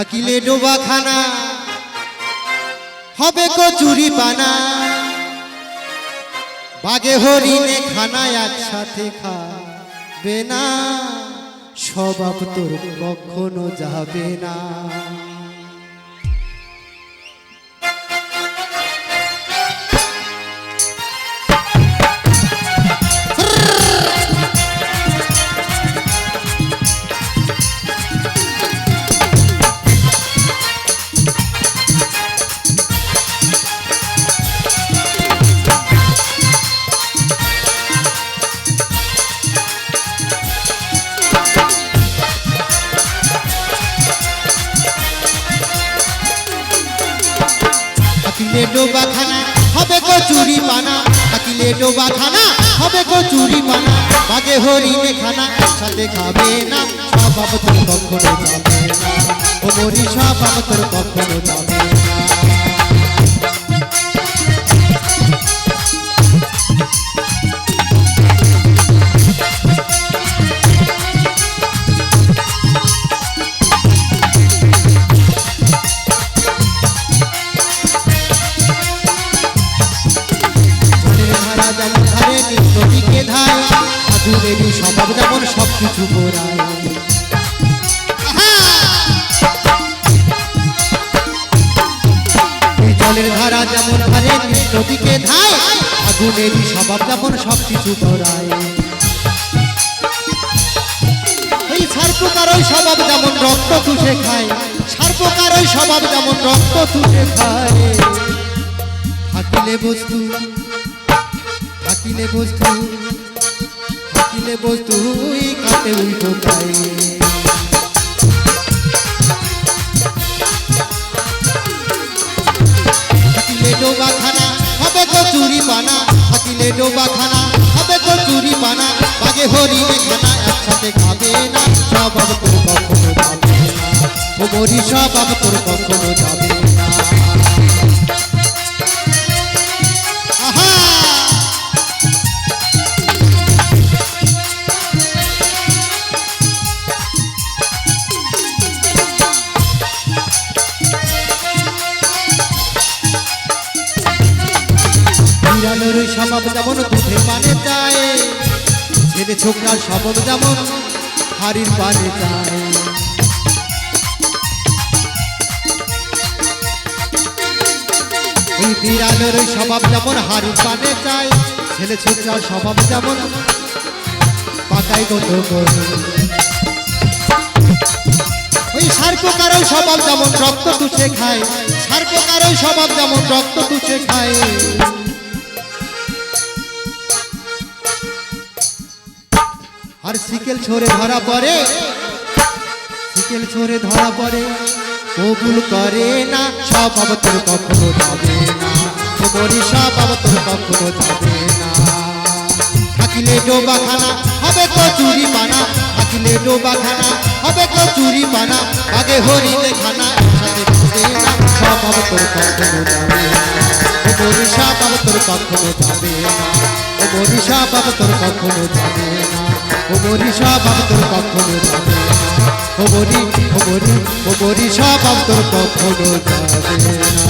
থাকিলে ডোবাখানা, হবে কচুরি পানা বাগে হরিণে খানায় একসাথে খাবে না স্বভাব তোর কখনো যাবে না। থাকিলে ডোবাখানা, হবে কচুরি পানা থাকিলে ডোবাখানা, হবে কচুরি পানা বাগে হরিণে খানা, সাথে খাবে না স্বভাব তোর কখনো যাবে না। ও মরি স্বভাব তোর কখনো যাবে আগুনেরই স্বভাব যেমন সব কিছু গোড়ায় জলের ধারা যেমন ধারে নদীকে ধায় আগুনেরই স্বভাব যেমন সব কিছু গোড়ায়। এই সার্পকারই স্বভাব যেমন রক্ত চুষে খায় সার্পকারই স্বভাব যেমন রক্ত চুষে খায়। থাকিলে বস্তু থাকিলে বস্তু থাকিলে বস্তু কাটে উল্টো পায়। থাকিলে ডোবা খানা, হবে কচুরি পানা। থাকিলে ডোবা খানা, হবে কচুরি পানা। বাগে হরিণে খানা, একসাথে খাবে না। স্বভাব তোর কখনো যাবে না। ও মরি স্বভাব তোর কখনো যাবে বিড়ালের স্বভাব যেমন দুধে পানে চায়, ছেলে ছোকরার স্বভাব যেমন হাড়ির পানে চায়। ওই বিড়ালের স্বভাব যেমন হাড়ির পানে চায়, ছেলে ছোকরার স্বভাব যেমন পাকাই গত করে। ওই সার্পকারও স্বভাব যেমন রক্ত তুষে খায় সার্পকারও স্বভাব যেমন রক্ত তুষে খায়। আর সিকেল ছড়ে ধরা পড়ে। সিকেল ছড়ে ধরা পড়ে। কবুল করে না স্বভাব তোর কখনো যাবে না। তোমারই স্বভাব তোর কখনো যাবে না। থাকিলে ডোবাখানা, হবে কচুরি পানা থাকিলে ডোবাখানা, হবে কচুরি পানা আগে হরিলে খানা একসাথে না স্বভাব তোর কখনো যাবে না। তোমারই স্বভাব তোর কখনো যাবে না। মনীষা বাবা তোর কখনো যাবে না। ও মনীষা বাবা তোর কখনো যাবে না ও মরি ও মরি ও মনীষা বাবা তোর কখনো যাবে না